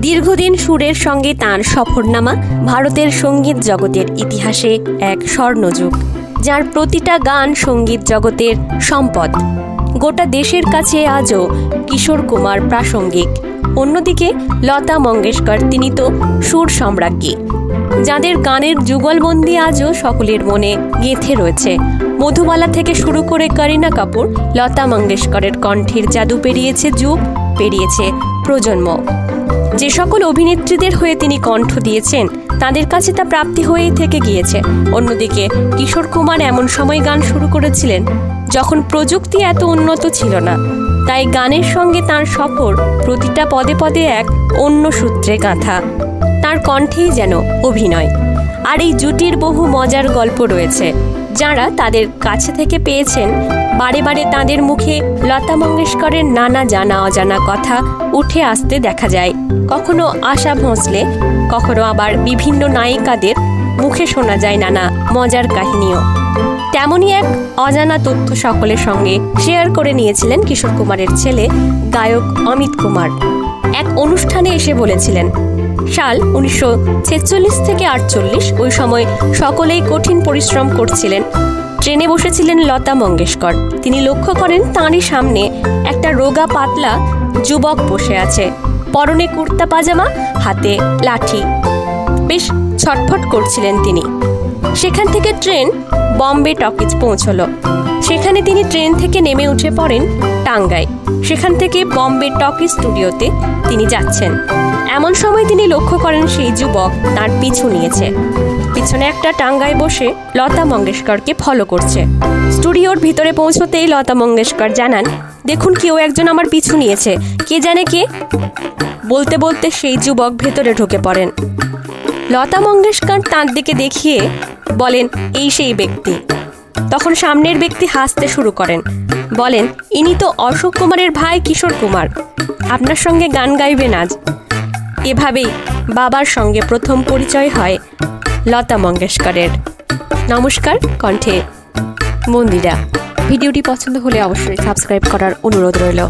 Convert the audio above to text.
দীর্ঘদিন সুরের সঙ্গে তাঁর সফরনামা ভারতের সংগীত জগতের ইতিহাসে এক স্বর্ণযুগ, যার প্রতিটা গান সংগীত জগতের সম্পদ। গোটা দেশের কাছে আজও কিশোর কুমার প্রাসঙ্গিক। অন্যদিকে লতা মঙ্গেশকর তিনি তো সুর সম্রাজ্ঞী, যাদের গানের যুগলবন্দি আজও সকলের মনে গেঁথে রয়েছে। মধুবালা থেকে শুরু করে করিনা কাপুর লতা মঙ্গেশকরের কণ্ঠের জাদু পেরিয়েছে যুগ। পেরিয়েছে প্রজন্ম। যে সকল অভিনেত্রীদের হয়ে তিনি কণ্ঠ দিয়েছেন, তাদের কাছে তা প্রাপ্তি হয়েই থেকে গিয়েছে। অন্যদিকে কিশোর কুমার এমন সময় গান শুরু করেছিলেন যখন প্রযুক্তি এত উন্নত ছিল না। তাই গানের সঙ্গে তার সফর প্রতিটা পদে পদে এক অন্য সূত্রে গাঁথা। তার কণ্ঠেই যেন অভিনয়। আর এই জুটির বহু মজার গল্প রয়েছে, যারা তাদের কাছে থেকে পেয়েছেন বারে বারে তাদের মুখে লতা মঙ্গেশকরের নানা জানা অজানা কথা উঠে আসতে দেখা যায়। কখনো আশা ভোঁসলে, কখনো আবার বিভিন্ন নায়িকাদের মুখে শোনা যায় নানা মজার কাহিনীও। তেমনই এক অজানা তথ্য সকলের সঙ্গে শেয়ার করে নিয়েছিলেন কিশোর কুমারের ছেলে গায়ক অমিত কুমার। এক অনুষ্ঠানে এসে বলেছিলেন, সাল উনিশশো ছেচল্লিশ থেকে আটচল্লিশ, ওই সময় সকলেই কঠিন পরিশ্রম করছিলেন। ট্রেনে বসেছিলেন লতা মঙ্গেশকর। তিনি লক্ষ্য করেন তাঁরই সামনে একটা রোগা পাতলা যুবক বসে আছে। পরনে কুর্তা পাজামা, হাতে লাঠি। বেশ ছটফট করছিলেন তিনি। সেখান থেকে ট্রেন বম্বে টকিজ পৌঁছলো। সেখানে তিনি ট্রেন থেকে নেমে উঠে পড়েন টাঙ্গায় সেখান থেকে বম্বে টকি স্টুডিওতে তিনি যাচ্ছেন। এমন সময় তিনি লক্ষ্য করেন সেই যুবক তার পিছু নিয়েছে। পিছনে একটা টাঙ্গায় বসে লতা মঙ্গেশকরকে ফলো করছে। স্টুডিওর ভিতরে পৌঁছতেই লতা মঙ্গেশকর জানান, দেখুন কেউ একজন আমার পিছু নিয়েছে। কে জানে কে? বলতে বলতে সেই যুবক ভেতরে ঢুকে পড়েন। লতা মঙ্গেশকর তাঁর দিকে দেখিয়ে বলেন, এই সেই ব্যক্তি। তখন সামনের ব্যক্তি হাসতে শুরু করেন। বলেন, ইনি তো অশোক কুমারের ভাই কিশোর কুমার। আপনার সঙ্গে গান গাইবেন আজ। এভাবেই বাবার সঙ্গে প্রথম পরিচয় হয় লতা মঙ্গেশকরের। নমস্কার কণ্ঠে মন্দিরা। ভিডিওটি পছন্দ হলে অবশ্যই সাবস্ক্রাইব করার অনুরোধ রইল।